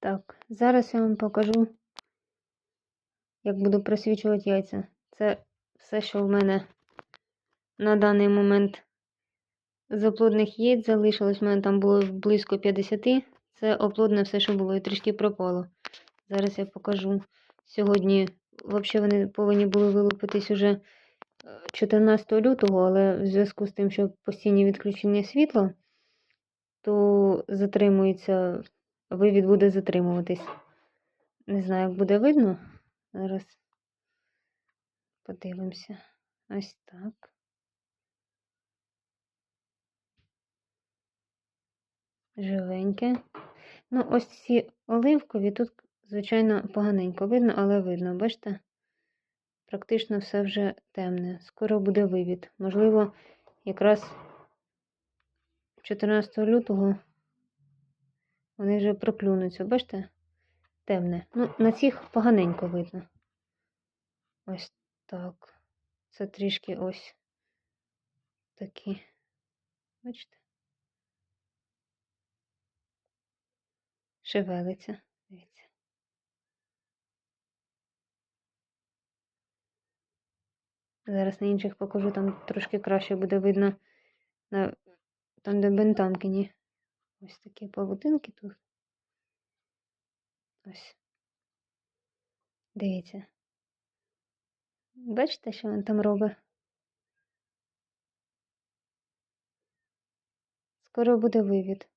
Так, зараз я вам покажу, як буду просвічувати яйця. Це все, що в мене на даний момент з оплодних яєць залишилось. У мене там було близько 50. Це оплодне все, що було, і трішки пропало. Зараз я покажу. Сьогодні, взагалі, вони повинні були вилупитись уже е, 14 лютого, але в зв'язку з тим, що постійні відключення світла, то затримується, вивід буде затримуватись. Не знаю, як буде видно. Зараз подивимося. Ось так. Живеньке. Ну, ось ці оливкові тут, звичайно, поганенько видно, але видно, бачите? Практично все вже темне. Скоро буде вивід. Можливо, якраз 14 лютого вони вже проклюнуться. Бачите? Темне. Ну, на цих поганенько видно. Ось так. Це трішки ось такі. Бачите? Шевелиться. Дивіться. Зараз на інших покажу, там трошки краще буде видно на там, де бентамкині. Ось такі павутинки тут. Ось. Дивіться. Бачите, що він там робить? Скоро буде вивід.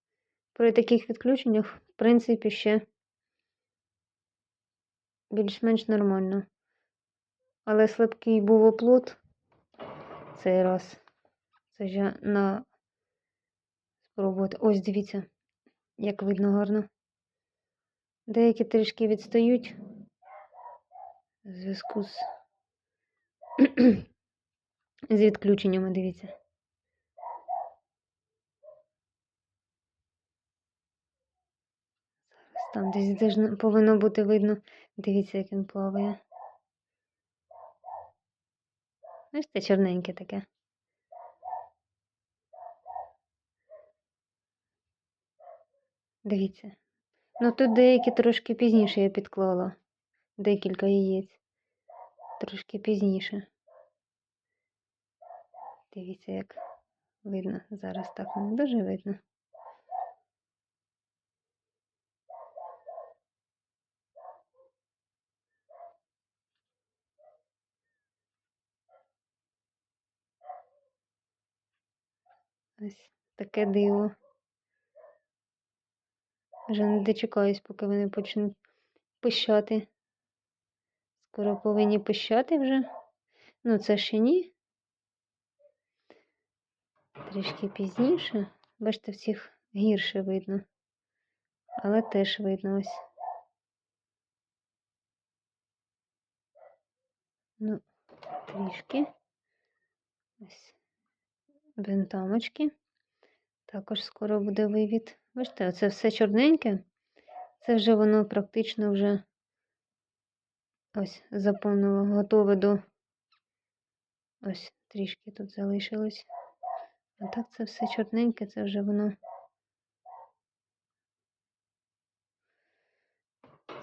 При таких відключеннях, в принципі, ще більш-менш нормально. Але слабкий був оплот цей раз. Це ж на спробувати. Ось дивіться, як видно гарно. Деякі трішки відстають в зв'язку з, з відключеннями, дивіться. Там десь должно- повинно бути видно. Дивіться, як він плаває. Бачите, чорненьке таке. Дивіться. Ну тут деякі трошки пізніше я підклала. Декілька яєць. Трошки пізніше. Дивіться, як видно. Зараз так не дуже видно. Ось таке диво. Вже не дочекаюсь, поки вони почнуть пищати. Скоро повинні пищати вже. Ну, це ще ні. Трішки пізніше. Бачите, всіх гірше видно. Але теж видно ось. Ну, трішки. Ось. Бентамочки. Також скоро буде вивід. Бачите, оце все чорненьке. Це вже воно практично вже ось заповнило, готове до. Ось трішки тут залишилось. А так це все чорненьке, це вже воно.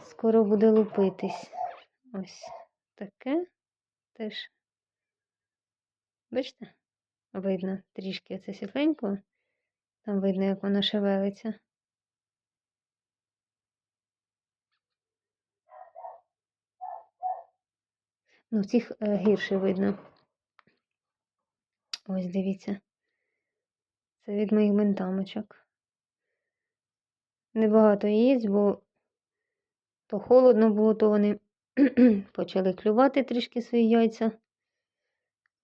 Скоро буде лупитись. Ось таке теж. Бачите? Видно трішки це світленько. Там видно, як воно шевелиться. Ну, в цих е, гірше видно. Ось дивіться. Це від моїх бентамочок. Небагато яєць, бо то холодно було, то вони почали клювати трішки свої яйця,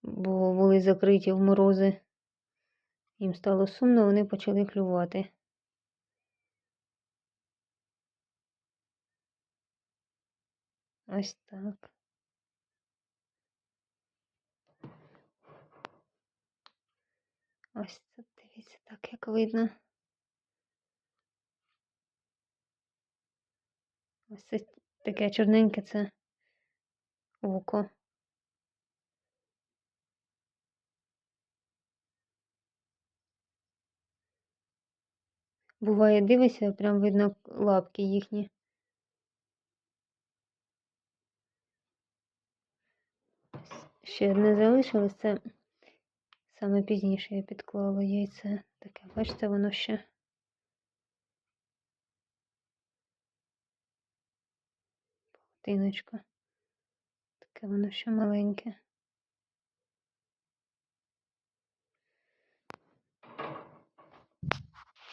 бо були закриті в морози. Їм стало сумно, вони почали клювати. Ось так. Ось це дивіться, так як видно. Ось це таке чорненьке це око. Буває, дивишся, прям видно лапки їхні. Ще одне залишилось, це саме пізніше я підклала яйце. Таке, бачите, воно ще. Павутиночка. Таке воно ще маленьке.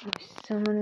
Ось це в мене